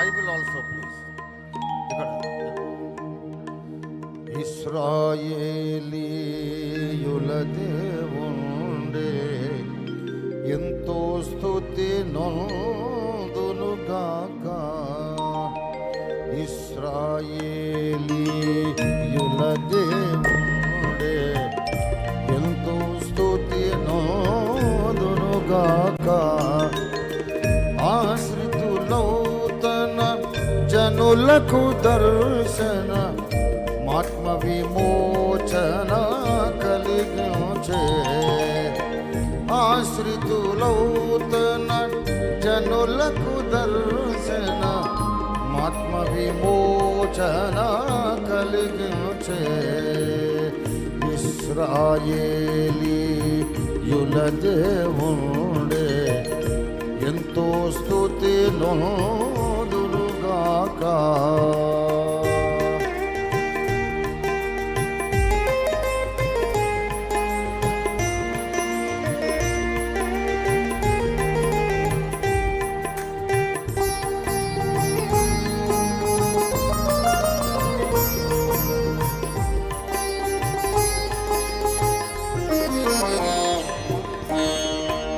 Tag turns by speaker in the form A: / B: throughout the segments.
A: Bible also please. ఇక్కడ. ఇస్రాయేలీయుల దేవుండే ఎంతో స్థుతి నొందునుగాక జనులకు దర్శన ఆత్మ విమోచన కలిగించే. ఆశ్రితులౌతన జనులకు దర్శన ఆత్మ విమోచన కలిగించే. ఇస్రాయేలీ యుల దేవుడే ఎంతో స్థుతిలో నోదురుగాక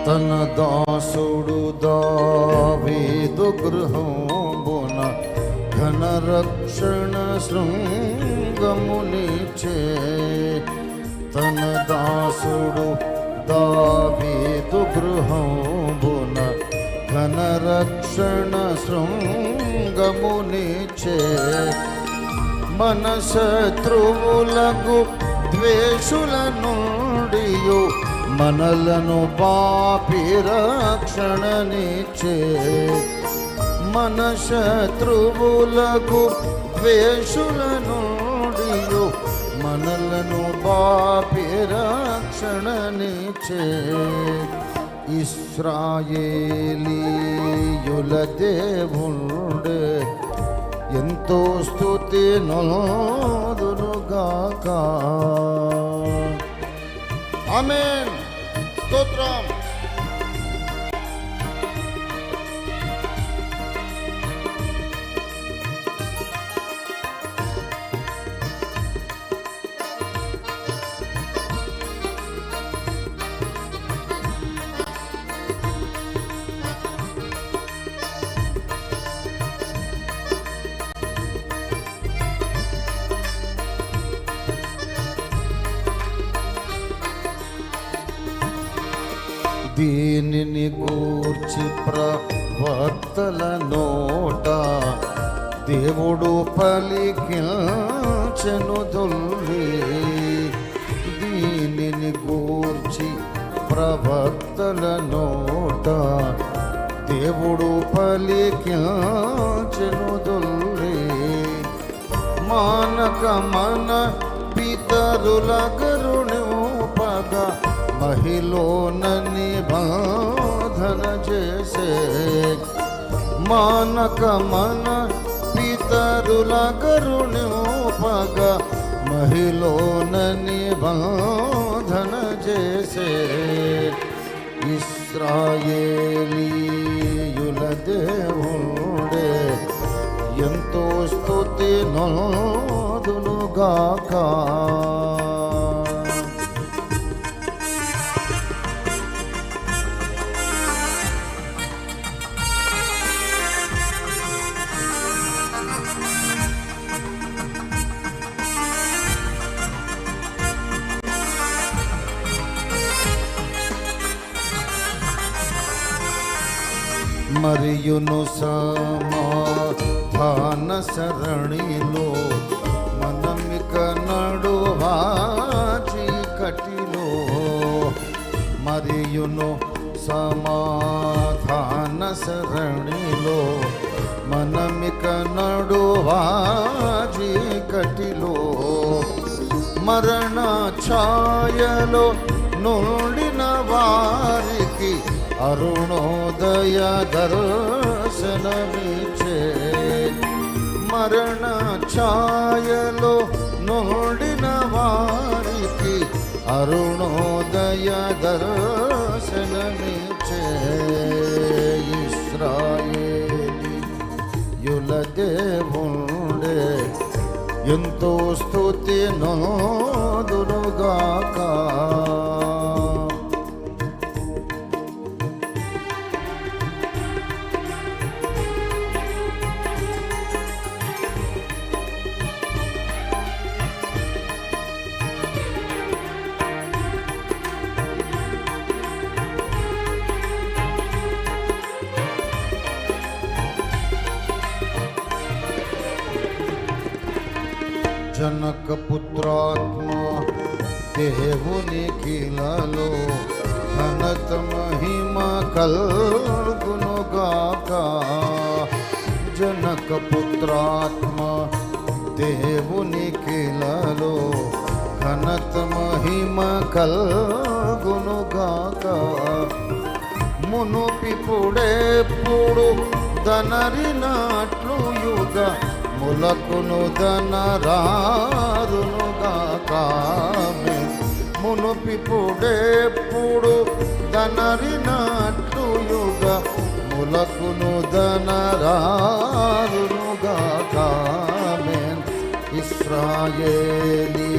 A: తన దాసుడు దావీదు గృహంబున ఘన రక్షణ శృంగమునిచే తన దాసుడు దావీదు గృహంబున ఘన రక్షణ శృంగమునిచే మన శత్రువులకు ద్వేషుల నుండి మనలను పాపి రక్షణనిచ్చే మన శత్రువులకు ద్వేషుల నుండియు మనలను పాపి రక్షణనిచ్చే ఇస్రాయేలీయుల దేవుడే. ఎంతో స్థుతి నోదురుగాక ఆమేన్. స్తోత్రం. దీనిని గూర్చి ప్రవక్తల నోట దేవుడు పలికించెను దొల్లి. దీనిని గూర్చి ప్రవక్తల నోట దేవుడు పలికించెను దొల్లి. మానక మన పితరుల గరుణపగ మహిళన బాధన చేసే మానక మన పితరుల గరుణపగ మహిళన బాధన చేసే ఇస్రాయేలీయుల దేవుడే ఎంతో స్థుతి నోదునుగాక మరియును సమాధాన సరణిలో మనమిక నడువా చీకటిలో మరియును సమాధాన సరణిలో మనమిక నడువా చీకటిలో మరణ ఛాయలో నుండిన వారికి దయా దర్శనమిచ్చే మరణ ఛాయలో నోడిన వారికి అరుణోదయ దర్శనమిచ్చే ఇస్రాయేలి యుల దేవుండే ఎంతో స్థుతి నో జనక పుత్రాత్మ దేవుని కిలలో ఘనత మహిమ కల్గునుగాక జనక పుత్రాత్మ దేవుని కిలలో ఘనత మహిమ కల్గునుగాక మునుపిపుడెప్పుడు దనరినట్లు యుగ ములకును దనరారునుగాక మునుపిపుడెప్పుడు దనరినట్లు యుగ. ములకును దనరారునుగాక ఇస్రాయేలీ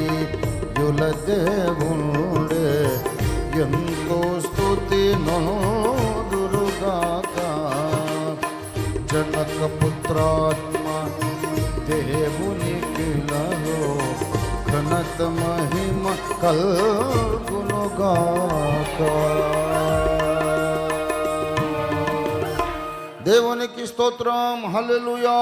A: యుల దేవుడే ఎంతో స్థుతి నోదురుగాక జనక పుత్రాత్మ దేవుని కిలలో ఘనత మహిమ కల్గునుగాక దేవునికి స్తోత్రం హల్లెలూయా